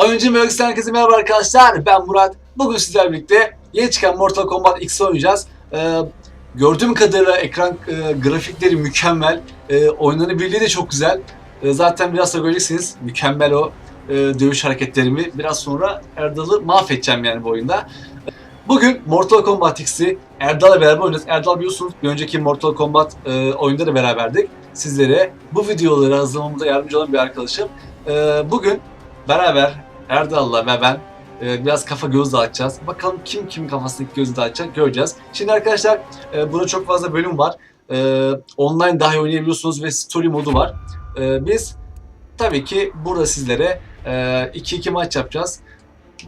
Oyuncu Mölkis'ten herkese merhaba arkadaşlar. Ben Murat. Bugün sizlerle birlikte yeni çıkan Mortal Kombat X oynayacağız. Ee, gördüğüm kadarıyla ekran e, grafikleri mükemmel. E, oynanabilirliği de çok güzel. E, zaten biraz da göreceksiniz. Mükemmel o e, dövüş hareketlerimi. Biraz sonra Erdal'ı mahvedeceğim yani bu oyunda. Bugün Mortal Kombat X'i Erdal'la beraber oynayacağız. Erdal biliyorsunuz bir önceki Mortal Kombat e, oyunda da beraberdik. Sizlere bu videoları hazırlamamda yardımcı olan bir arkadaşım. E, bugün beraber Erdal'la ve ben e, biraz kafa göz dağıtacağız. Bakalım kim kim kafasındaki gözü dağıtacak göreceğiz. Şimdi arkadaşlar e, burada çok fazla bölüm var. E, online dahi oynayabiliyorsunuz ve story modu var. E, biz tabii ki burada sizlere 2-2 maç yapacağız.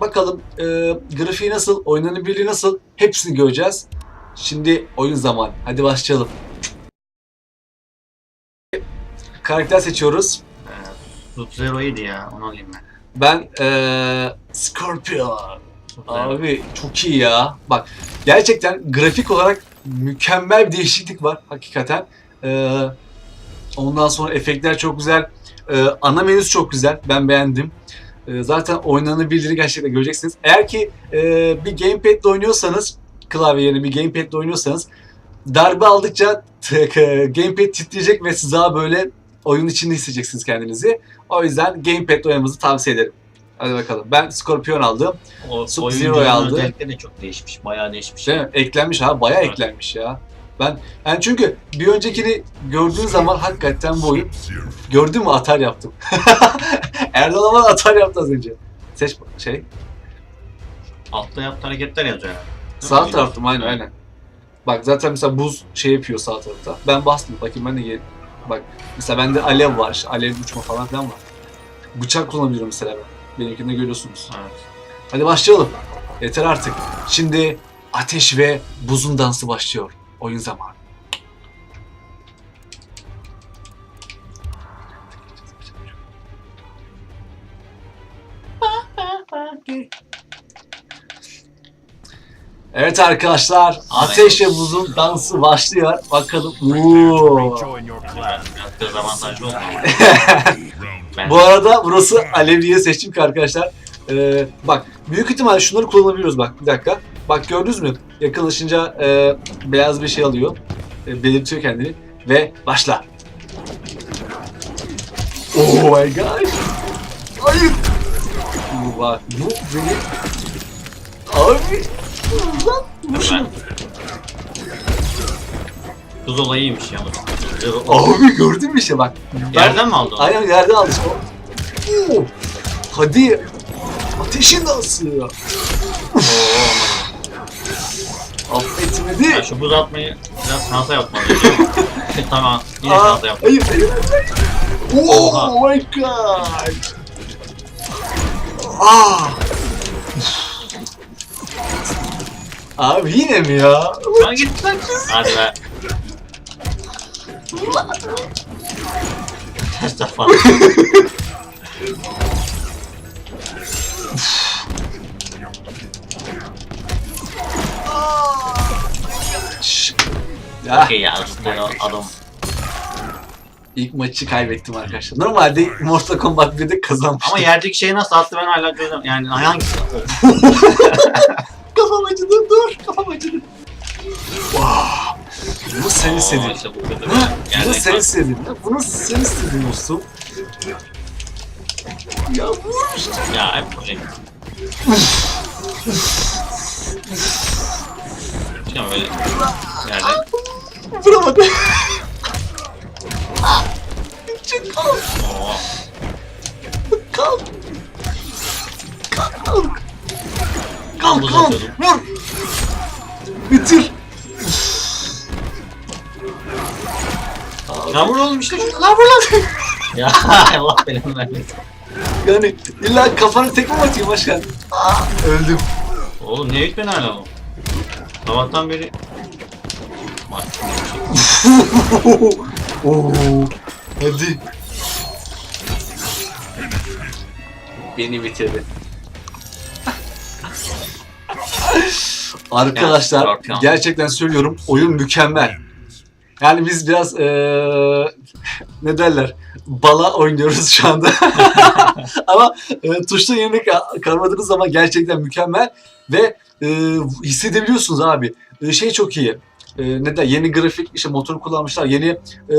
Bakalım e, grafiği nasıl, oynanabilirliği nasıl hepsini göreceğiz. Şimdi oyun zaman. Hadi başlayalım. Karakter seçiyoruz. Zero iyiydi ya, onu alayım ben. Ben. Root Zero. Abi çok iyi ya. Bak gerçekten grafik olarak mükemmel bir değişiklik var hakikaten. Eee, ondan sonra efektler çok güzel. Eee, ana menüsü çok güzel. Ben beğendim. Eee, zaten oynanabilirliğini gerçekten göreceksiniz. Eğer ki eee, bir gamepad ile oynuyorsanız klavye yerine bir gamepad ile oynuyorsanız darbe aldıkça gamepad titreyecek ve siz daha böyle oyun içinde hissedeceksiniz kendinizi. O yüzden gamepad oynamanızı tavsiye ederim. Hadi bakalım. Ben Scorpion aldım. O Sub-Zero'yu oyuncuların aldı. özellikleri de çok değişmiş, bayağı değişmiş. Değil mi? Eklenmiş ha. Bayağı Evet. eklenmiş ya. Ben yani çünkü bir öncekini gördüğün zaman hakikaten bu oyun gördün mü atar yaptım. Erdal ama atar yaptı az önce. Seç şey. Altta yaptığı hareketler yazıyor yani. Sağ taraftım aynen aynen. Bak zaten mesela buz şey yapıyor sağ tarafta. Ben bastım. Bakayım ben de gel. Bak mesela bende alev var. Alev uçma falan filan var. Bıçak kullanabiliyorum mesela ben. Benimkinde görüyorsunuz. Evet. Hadi başlayalım. Yeter artık. Şimdi ateş ve buzun dansı başlıyor. Oyun zamanı. Evet arkadaşlar, ateş ve buzun dansı başlıyor. Bakalım. Ben Bu arada burası alevliye seçtim ki arkadaşlar. Ee, bak büyük ihtimalle şunları kullanabiliyoruz bak bir dakika. Bak gördünüz mü? Yakınlaşınca e, beyaz bir şey alıyor. E, belirtiyor kendini. Ve başla. Oh my god. Hayır. Bak bu beni... Abi. Dur ben. Tuz olayı iyiymiş ya. Abi gördün mü işte bak. Yerden mi aldın? Aynen yerden aldı. Oo. Hadi. Ateşin dansı. Affetmedi. Ya şu buz atmayı biraz şansa yapmalı. değil mi? tamam, yine Aa, şansa yaptım. hayır, hayır, hayır. Oha. Oh my god. Ah. Abi yine mi ya? Lan git lan. Hadi be. Ters tarafa. Şşş. Ya, Okey ya, o adam. ilk maçı kaybettim arkadaşlar. Normalde Mortal Kombat 1'de kazanmıştım. Ama yerdeki şeyi nasıl attı ben hala çözemiyorum. Yani hangisi? Acıdı dur kafam acıdı. Wow. Bunu sen istedin. işte Yani Bunu sen istedin. Bunu sen istedin dostum. Ya vur işte. Ya hep böyle. Ya böyle yerde Vuramadı. Çık kalk kalk. Kalk. Kalk kalk. Vur. Bitir. Ya vur oğlum işte şu. Lan vur lan. Ya Allah belanı vermesin. Yani illa kafana tekme mi atayım başkan? Aa, öldüm. Oğlum niye gitmedi hala o? Sabahtan beri... Bak, şey. Oo. Hadi. Beni bitirdi. Arkadaşlar Ya, Scorpion. gerçekten söylüyorum oyun mükemmel. Yani biz biraz eee ne derler bala oynuyoruz şu anda. Ama e, tuşla yerine ka- kavradığınız zaman gerçekten mükemmel ve e, hissedebiliyorsunuz abi. E, şey çok iyi. E, ne der yeni grafik işte motor kullanmışlar. Yeni e,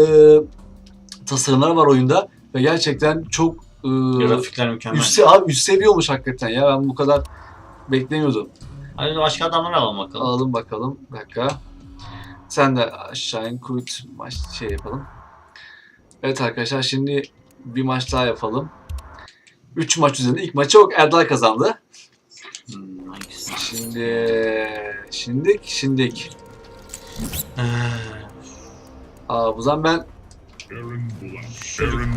tasarımlar var oyunda ve gerçekten çok e, Grafikler mükemmel. üst, abi üst seviye olmuş hakikaten ya. Ben bu kadar beklemiyordum. Hadi başka adamları alalım bakalım. Alalım bakalım. Bir dakika. Sen de aşağı in kuyut maç şey yapalım. Evet arkadaşlar şimdi bir maç daha yapalım. 3 maç üzerinde ilk maçı yok Erdal kazandı. Hmm, hangisi? Şimdi şimdik şimdik. Ee, Aa bu zaman ben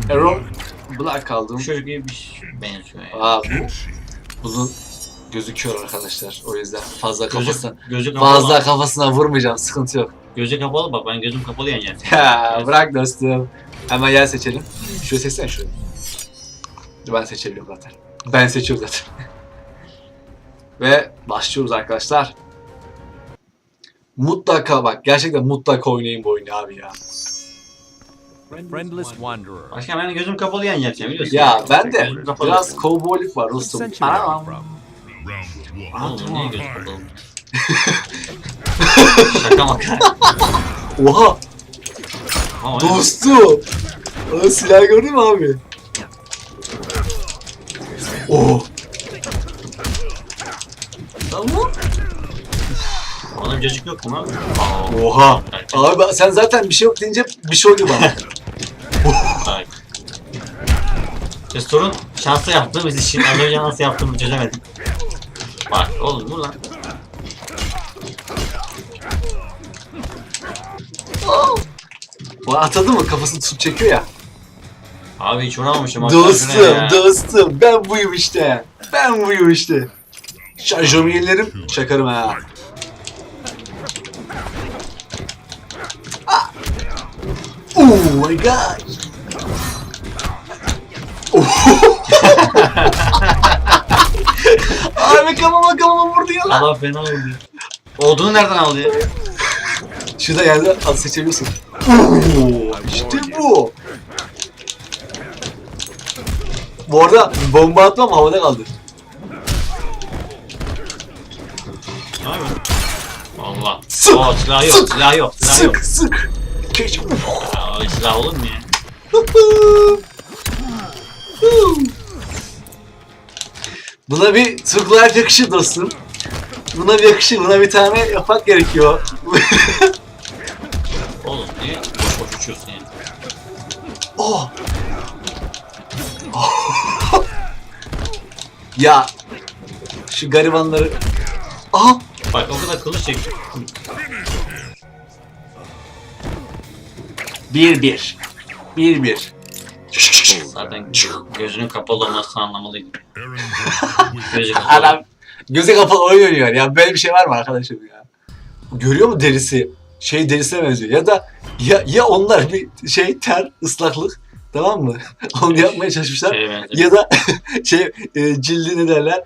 Aaron Black çocuk iyi bir şey benziyor ya. Aa bu uzun gözüküyor arkadaşlar. O yüzden fazla Gözü, kafasına gözü kapalı. fazla kafasına vurmayacağım. Sıkıntı yok. Gözü kapalı bak ben gözüm kapalı yeneceğim. Ya bırak dostum. Hemen yer seçelim. Şuraya seçsene şurayı. Ben seçebiliyorum zaten. Ben seçiyorum zaten. Ve başlıyoruz arkadaşlar. Mutlaka bak gerçekten mutlaka oynayın bu oyunu abi ya. Friendless Wanderer. Başka ben gözüm kapalı yeneceğim biliyorsun. Ya ben de Gözüm kapalı. biraz kovboyluk var dostum. Century Anam. from. Oğlum niye gözüm kapalı? Şaka maka. Oha Ama dostum. O silah gördün mü abi? Oh. Tamam. Onun gözük yok mu abi? Aa, Oha. Abi ben- sen zaten bir şey yok deyince bir şey oluyor bana. Bak. İşte sorun şansla yaptığımız işin az önce nasıl yaptığımı çözemedim. Bak oğlum bu lan. O atadı mı kafasını tutup çekiyor ya. Abi hiç vuramamışım. Dostum, dostum ben buyum işte. Ben buyum işte. Şarjımı yenilerim, çakarım ha. Ah! Oh my god. Abi kafama kafama vurdu ya. Allah fena oldu. Olduğunu nereden aldı ya? Şurada yerde al seçebiliyorsun. İşte bu. Bu arada bomba atmam havada kaldı. Abi. Allah. Sık, Oo silah yok, sık, silah yok, silah yok. Sık sık. Keş. Aa, silah olur mu ya? Buna bir Life yakışır dostum. Buna bir yakışır. Buna bir tane yapak gerekiyor. Oğlum niye boş boş uçuyorsun ya? oh. ya. Şu garibanları. Aha. Bak o kadar kılıç çek. Bir bir. Bir bir. Zaten gözünün kapalı olması anlamalıydı. Gözü kapalı. Adam göze kapalı oyun oynuyor ya. Böyle bir şey var mı arkadaşım ya? Görüyor mu derisi? Şey derisine benziyor. Ya da ya, ya onlar bir şey ter, ıslaklık tamam mı? Onu yapmaya çalışmışlar. Benziyor. Ya da şey e, cildi ne derler?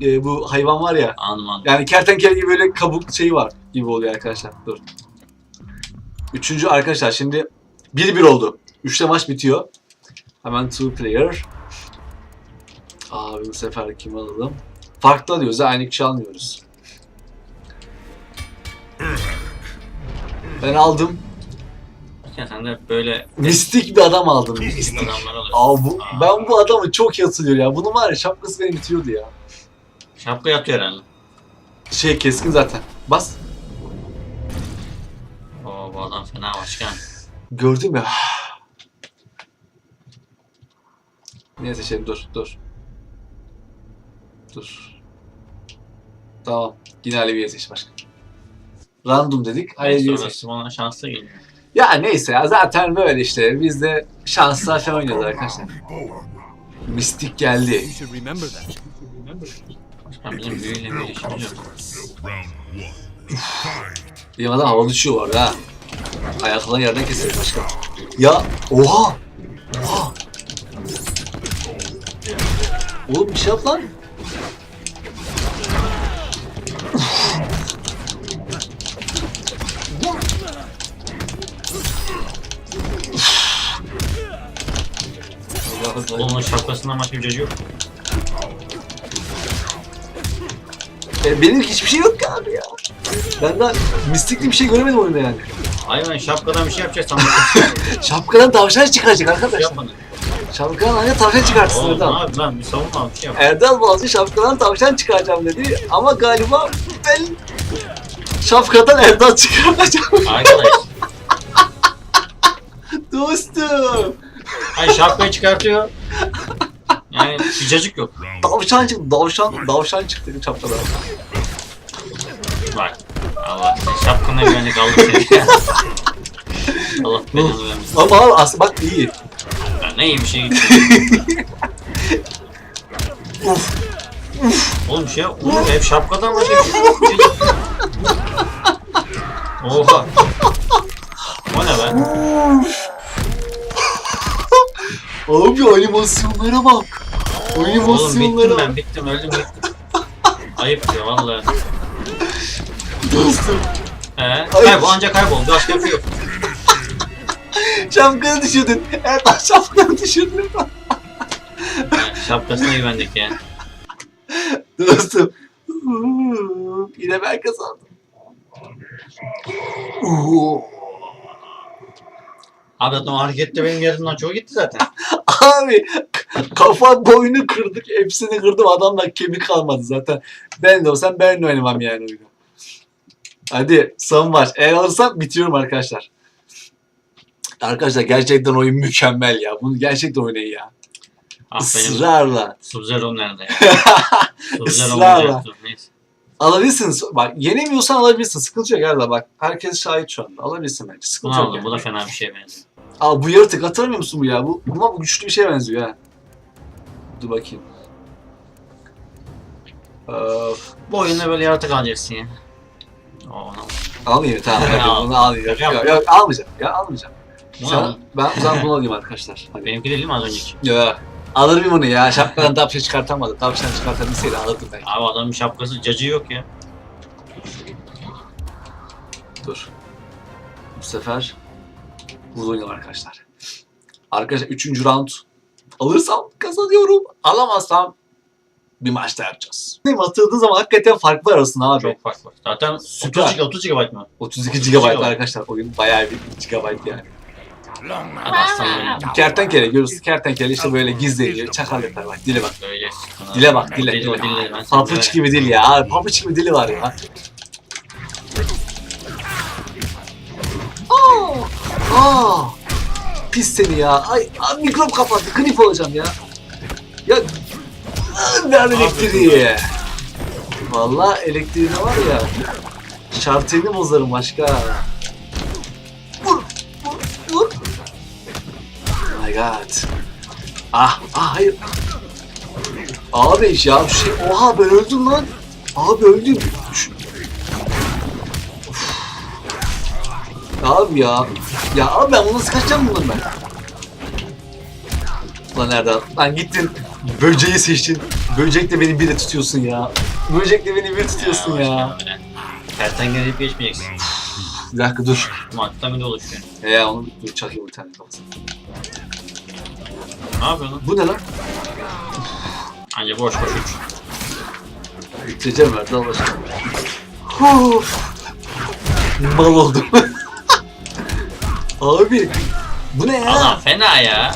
E, bu hayvan var ya. Anladım anladım. Yani kertenkele gibi böyle kabuk şeyi var gibi oluyor arkadaşlar. Dur. Üçüncü arkadaşlar şimdi 1-1 oldu. Üçte maç bitiyor. Hemen two player. Abi bu sefer kim alalım? Farklı alıyoruz. ha, Aynı kişi almıyoruz. Ben aldım. Ya sen de böyle Mistik bir adam aldım. mistik. Aa, bu, ben bu adamı çok yatılıyor ya. Bunun var ya şapkası beni bitiriyordu ya. Şapka yatıyor herhalde. Şey keskin zaten. Bas. Oo bu adam fena başkan. Gördün mü? Neyse şey dur dur. Dur. Tamam. Yine Alevi'ye seç başka. Random dedik. Alevi'ye seç. Bana şanslı geliyor. Ya neyse ya zaten böyle işte. Biz de şanslar falan oynuyoruz arkadaşlar. Mistik geldi. Bizim büyüyle bir işimiz yok. Benim adam uçuyor bu arada ha. Ayaklarını yerden kesiyor başka. Ya oha! Oha! Oğlum bir şey yap lan. Onun şapkasından başka bir cacı yok. E, benim hiçbir şey yok ki abi ya. Ben daha mistikli bir şey göremedim oyunda yani. Hayvan şapkadan bir şey yapacak sandım. Şapkadan tavşan çıkaracak şey arkadaşlar. yapmadı. Şapkadan ancak tavşan çıkartırsın Oğlum Erdal. abi ben bir savunma yap. Erdal Boğazı şapkadan tavşan çıkaracağım dedi. Ama galiba ben şapkadan Erdal çıkaracağım. Arkadaş. Dostum. Hayır şapkayı çıkartıyor. Yani bir cacık yok. Tavşan çıktı. Tavşan, tavşan çıktı şapkadan. Bak. Allah sen şapkana güvenlik aldık seni. Allah belanı vermesin. Ama abi aslında bak iyi. Ya ne iyi bir şey gitti. Uf. Oğlum şey oğlum hep şapkadan şey yok. Oha. O ne be? Abi animasyonlara bak. Oğlum bittim Animasyonlara ben bittim öldüm bittim. Ayıp ya valla. Dostum. He? Kaybol ancak kaybol. Başka bir şey yok. Şapkanı düşürdün. Erdal şapkanı düşürdün. Şapkasına güvendik ya. Dostum. Yine ben kazandım. Abi o harekette benim yarımdan çoğu gitti zaten. Abi kafa boynu kırdık. Hepsini kırdım. Adamla kemik kalmadı zaten. Ben de olsam ben de oynamam yani oyunu. Hadi son maç. Eğer alırsam bitiyorum arkadaşlar. Arkadaşlar gerçekten oyun mükemmel ya. Bunu gerçekten oynayın ya. Ah Israrla. Sub-Zero nerede ya? Sub-Zero Israrla. olacaktı. Neyse. Alabilirsiniz. Bak yenemiyorsan alabilirsin. Sıkıntı yok Erdal bak. Herkes şahit şu anda. Alabilirsin bence. Bunu Sıkıntı yok aldım. Bu da fena bir şeye benziyor. Aa bu yaratık hatırlamıyor musun bu ya? Bu, buna bu güçlü bir şeye benziyor ha. Dur bakayım. Ee, Bu oyunda böyle yaratık alacaksın ya. Oo, ne oldu? Alayım tamam. Hadi bunu alayım. Yok, yap. yok, yok, almayacağım. Ya almayacağım. Sen, al. ben o zaman bunu alayım arkadaşlar. Hadi. Benimki değil mi az önceki? Ya. Alırım bunu ya. Şapkadan tavşan çıkartamadı. Tavşan çıkartabilseydi alırdım belki. Abi adamın şapkası cacığı yok ya. Dur. Bu sefer burada oynayalım arkadaşlar. Arkadaşlar 3. round alırsam kazanıyorum. Alamazsam bir maç daha yapacağız. Benim atıldığı zaman hakikaten farklı arasında abi. Çok fark var. Zaten Süper. 30, 30 GB mı? 32 GB GB. arkadaşlar. Oyun bayağı bir GB yani. Kertenkele görürsün. Kertenkele işte böyle gizleniyor. Çakarlıklar bak. Dile bak. Böyle. Dile bak, dile. Dile, Papuç gibi dil ya. Abi, papuç gibi dili var ya. Aa! Aa! Pis seni ya. Ay, ay mikrop kapattı. Grip olacağım ya. Ya ver elektriği. Vallahi elektriğine var ya. Şartını bozarım başka. God. Ah, ah hayır. Abi ya şu şey oha ben öldüm lan. Abi öldüm. Şu... Abi ya. Ya abi ben bunu kaçacağım bundan ben? Lan Erdal. Lan gittin. Böceği seçtin. Böcekle beni bir de tutuyorsun ya. Böcekle beni bir tutuyorsun ya. Kertenkele deyip geçmeyeceksin. Bir dakika dur. Madde mi oluşuyor? He ya onu dur çakayım bir tane kafasına. Ne yapıyorsun? Bu ne lan? Anca boş boş uç. Bitireceğim Erdal başka. Huh. Mal oldum. Abi. Bu ne ya? Adam fena ya.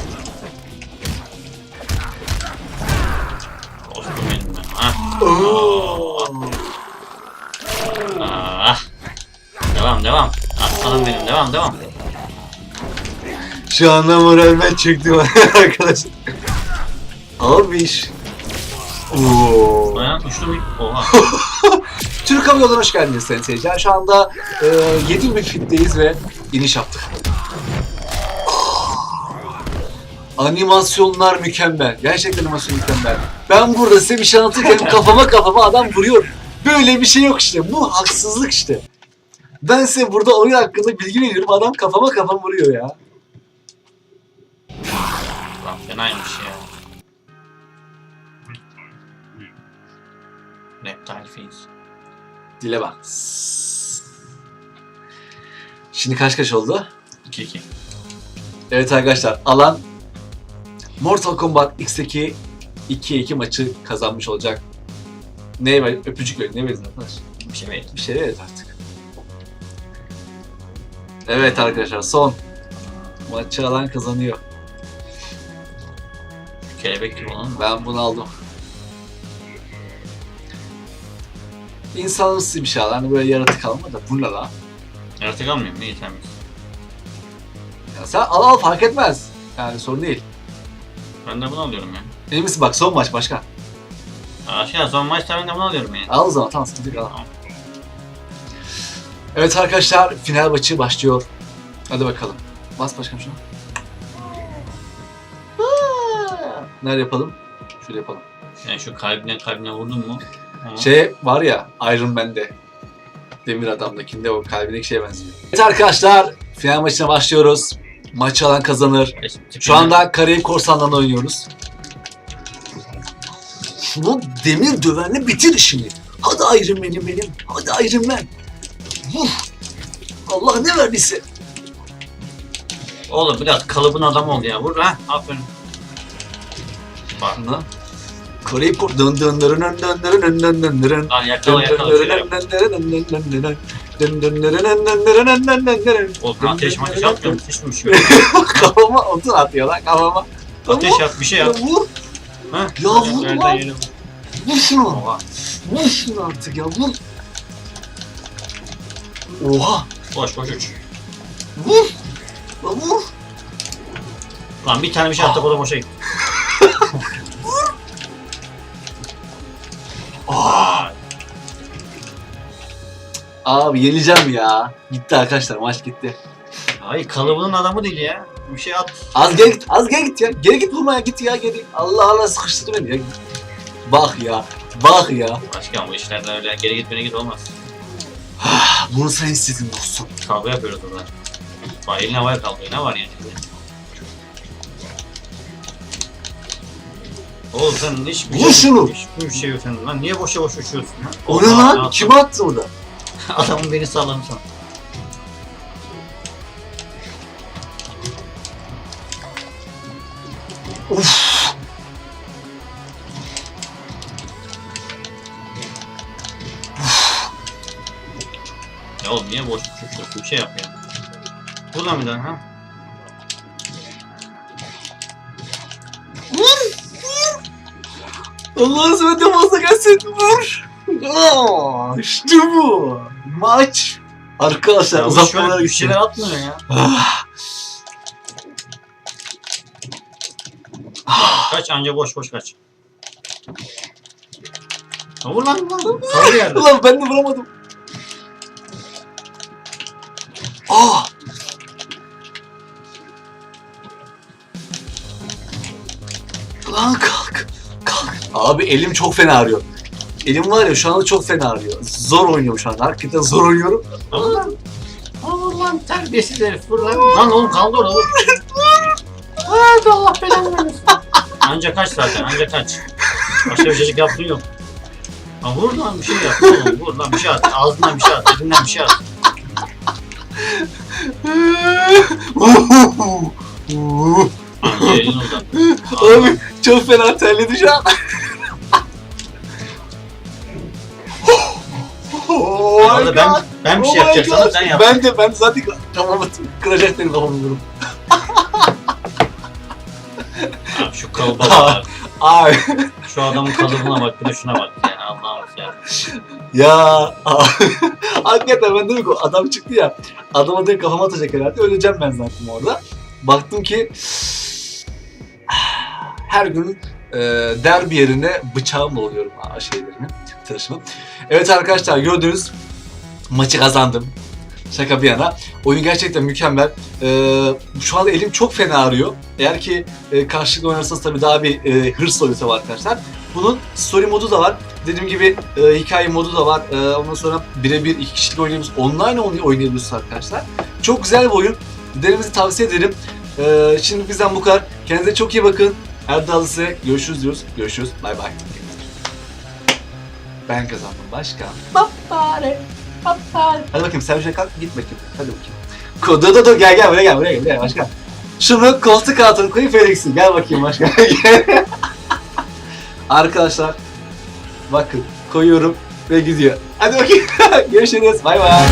Dostum benim ben. Ha. Oo. Ah. Devam devam. Aslanım benim devam devam. Şu anda moral ben çöktüm arkadaşlar. Abi iş. Oo. Dayan uçtum bir. Oha. Türk Hava hoş geldiniz sayın seyirciler. Şu anda e, 7000 fitteyiz ve iniş yaptık. Animasyonlar mükemmel. Gerçekten animasyon mükemmel. Ben burada size bir şey anlatırken kafama kafama adam vuruyor. Böyle bir şey yok işte. Bu haksızlık işte. Ben size burada oyun hakkında bilgi veriyorum. Adam kafama kafama vuruyor ya. Fenaymış ya. Reptile Fins. Dile bak. Şimdi kaç kaç oldu? 2-2. Evet arkadaşlar alan Mortal Kombat X'teki 2'ye 2 maçı kazanmış olacak. Ne ver? Öpücük verin. Ne verin arkadaş? Bir şey mi? Bir şey evet artık. Evet arkadaşlar son. Maçı alan kazanıyor. Kelebek gibi olan? Ben bunu aldım. İnsanlısı bir şey al. Hani böyle yaratık alma da bu ne lan? Yaratık mu? İyi temiz. Ya sen al al fark etmez. Yani sorun değil. Ben de bunu alıyorum ya. Emin misin bak son maç başka. Aşağı son maçta ben de bunu alıyorum yani. Al o zaman tamam sıkıntı al. Evet arkadaşlar final maçı başlıyor. Hadi bakalım. Bas başkanım şuna. Nerede yapalım? Şöyle yapalım. Yani şu kalbine kalbine vurdun mu? Tamam. Şey var ya Iron Man'de. Demir Adam'dakinde o kalbindeki şeye benziyor. Evet arkadaşlar final maçına başlıyoruz. Maçı alan kazanır. Şu anda Karayip Korsanları'nda oynuyoruz. Bu demir dövenle bitir işini. Hadi Iron Man'im benim. Hadi Iron Man. Vur. Allah ne verdiyse. Oğlum biraz kalıbın adam oldu ya. Vur ha. Aferin. Bak. Ana. Karayip Kor... Dın dın dırın dın dın dırın dın dın dın dırın. Lan Dın yakala dın yakala. dırın Şöyle yap. dın dırın dın dın dın dırın. Dın dın dırın dın dın dırın dın dın dın dırın. Oğlum ateş mi bir şey yok? Kafama odun atıyor lan kafama. Ateş yap bir şey Ya yap. vur. Ha? Ya vur Nereden lan. yere vur. Vur şunu. Oha. Vur şunu artık ya vur. Oha. Boş boş uç. Vur. Lan vur. Lan bir tane bir şey attık o da boşa gitti. Abi yenileceğim ya. Gitti arkadaşlar maç gitti. Ay kalıbının adamı değil ya. Bir şey at. Az geri git, az geri git ya. Geri git vurmaya git ya geri. Allah Allah sıkıştırdı beni ya. Bak ya, bak ya. Başkan bu işlerden öyle geri git beni git olmaz. Bunu sen istedin dostum. Kavga yapıyoruz burada. Bak elini havaya kaldırıyor. Ne var yani? Oğlum sen hiç Vur şunu. Hiçbir şey yok senin lan. Niye boşa boş uçuyorsun lan? O ne lan? Kim attı orada? Adamın beni sallamış sana. Uf. Ya oğlum niye boş? Bir şey yap ya. Buradan bir daha ha? Allah'ın seversen fazla gelsin. Vur. Aa, işte bu. Maç. Arkadaşlar uzatmalara bir gitti. şeyler atmıyor ya. Ah. Kaç anca boş boş kaç. Ha, vur lan vur. Yerde. Ulan ben de vuramadım. Aa! Lan kalk. Kalk. Abi elim çok fena ağrıyor. Elim var ya şu anda çok fena ağrıyor. Zor oynuyorum şu anda. Hakikaten zor oynuyorum. Vur lan. Ha, vur lan terbiyesiz herif vur lan. Lan oğlum kaldı orada vur. Hadi Allah belanı vermesin. Anca kaç zaten anca kaç. Başka bir çocuk yaptığın yok. Ha, vur lan bir şey yap oğlum vur lan bir şey at. Ağzından bir şey at. Elinden bir şey at. Anca elini uzat. Abi çok fena terledi şu an. Oh my Orada ben, God. ben bir şey Oh my yapacaksam God. sen yap. Ben de ben zaten kafamı kıracak benim kafamı vururum. Abi şu kalıba bak. Ay Şu adamın kalıbına bak bir de şuna bak ya. Allah'ım ya. ya hakikaten ben dedim ki adam çıktı ya adama direkt kafama atacak herhalde öleceğim ben zaten orada. Baktım ki her gün e, derbi yerine bıçağımla oluyorum ha, tıraşımı. Evet arkadaşlar gördünüz maçı kazandım. Şaka bir yana. Oyun gerçekten mükemmel. Ee, şu anda elim çok fena ağrıyor. Eğer ki e, karşılıklı oynarsanız tabii daha bir e, hırs oluyor tabii arkadaşlar. Bunun story modu da var. Dediğim gibi e, hikaye modu da var. E, ondan sonra birebir iki kişilik oynayabiliyoruz. Online oyn- oynayabiliyorsunuz arkadaşlar. Çok güzel bir oyun. Denemenizi tavsiye ederim. E, şimdi bizden bu kadar. Kendinize çok iyi bakın. Erdal size görüşürüz diyoruz. Görüşürüz. Bay bay. Ben kazandım başkan. Papare. Papare. Hadi bakayım sen şöyle kalk git bakayım. Hadi bakayım. Ko, Dur dur dur gel gel buraya gel buraya gel, gel başkan. Şunu koltuk altına koyup Felix'i. Gel bakayım başkan. Arkadaşlar bakın koyuyorum ve gidiyor. Hadi bakayım. Görüşürüz. Bay bay.